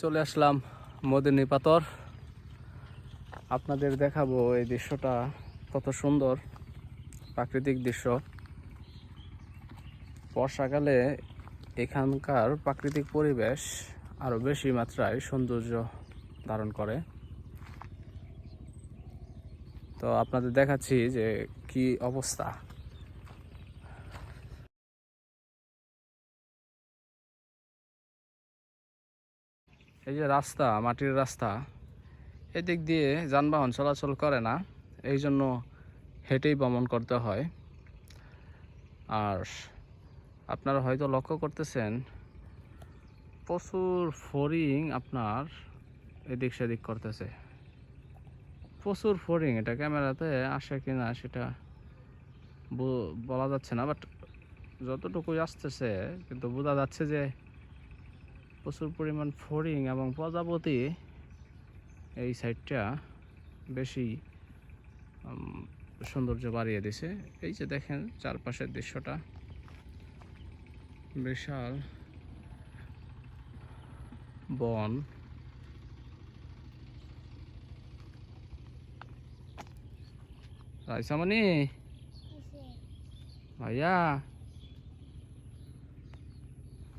চলে আসলাম মদিনী পাথর। আপনাদের দেখাবো এই দৃশ্যটা কত সুন্দর প্রাকৃতিক দৃশ্য। বর্ষাকালে এখানকার প্রাকৃতিক পরিবেশ আরও বেশি মাত্রায় সৌন্দর্য ধারণ করে। তো আপনাদের দেখাচ্ছি যে কি অবস্থা। এই যে রাস্তা, মাটির রাস্তা, এদিক দিয়ে যানবাহন চলাচল করে না, এই জন্য হেঁটেই ভ্রমণ করতে হয়। আর আপনারা হয়তো লক্ষ্য করতেছেন, প্রচুর ফরিং আপনার এদিক সেদিক করতেছে। প্রচুর ফরিং, এটা ক্যামেরাতে আসে কি না সেটা বলা যাচ্ছে না, বাট যতটুকুই আসতেছে, কিন্তু বোঝা যাচ্ছে যে প্রচুর পরিমাণ ফড়িং এবং প্রজাপতি এই সাইডটা বেশি সৌন্দর্য বাড়িয়ে দিছে। এই যে দেখেন চারপাশের দৃশ্যটা। বিশাল বন। রাইসামণি? ভাইয়া?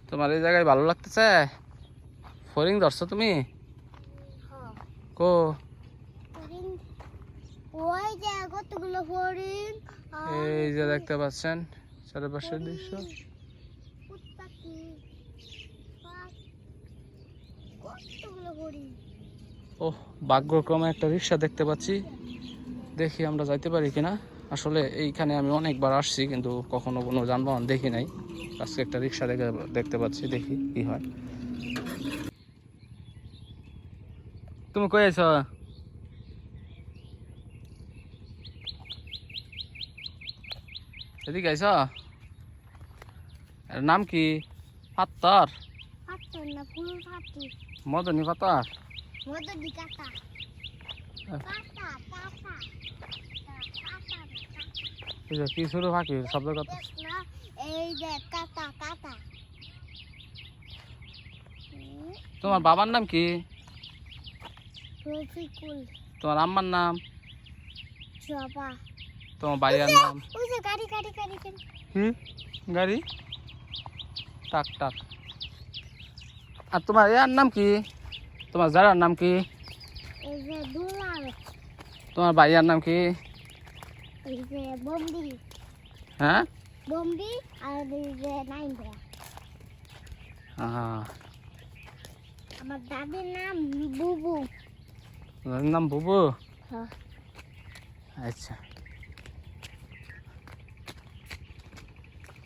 তোমার এই জায়গায় ভালো লাগতেছে? ফরিং ধরছো তুমি? কো? এই যে দেখতে পাচ্ছেন চারপাশের দৃশ্য। উট পাখি বাঘ, কতগুলো হরিণ ও ভাগ্যক্রমে একটা রিক্সা দেখতে পাচ্ছি। দেখি আমরা যাইতে পারি কিনা। আসলে এইখানে আমি অনেকবার আসছি কিন্তু কখনো কোনো যানবাহন দেখি নাই। আজকে একটা রিক্সা দেখে দেখতে পাচ্ছি দেখি কি হয়। তুমি কই আছো? এদিকে আইছ? এর নাম কি? পাত্তর পাত্তর না ফুল পাতি মদনী এই যে কি শুরু ফাঁকি? শব্দ কত? এই যে কাটা কাটা। তোমার বাবার নাম কি? রফিকুল। তোমার আম্মার নাম? জবা। তোমার ভাইয়ার নাম? ওই যে গাড়ি গাড়ি গাড়ি। কি গাড়ি? টাক টাক। আর তোমার ইয়ার নাম কি? তোমার জারার নাম কি? তোমার ভাইয়ার নাম কি? এই যে বম্বি। হ্যাঁ? বম্বি আর এই যে নাইন্দা আহা, আমার দাদির নাম বুবু। নাম বুবু? হ্যাঁ। আচ্ছা।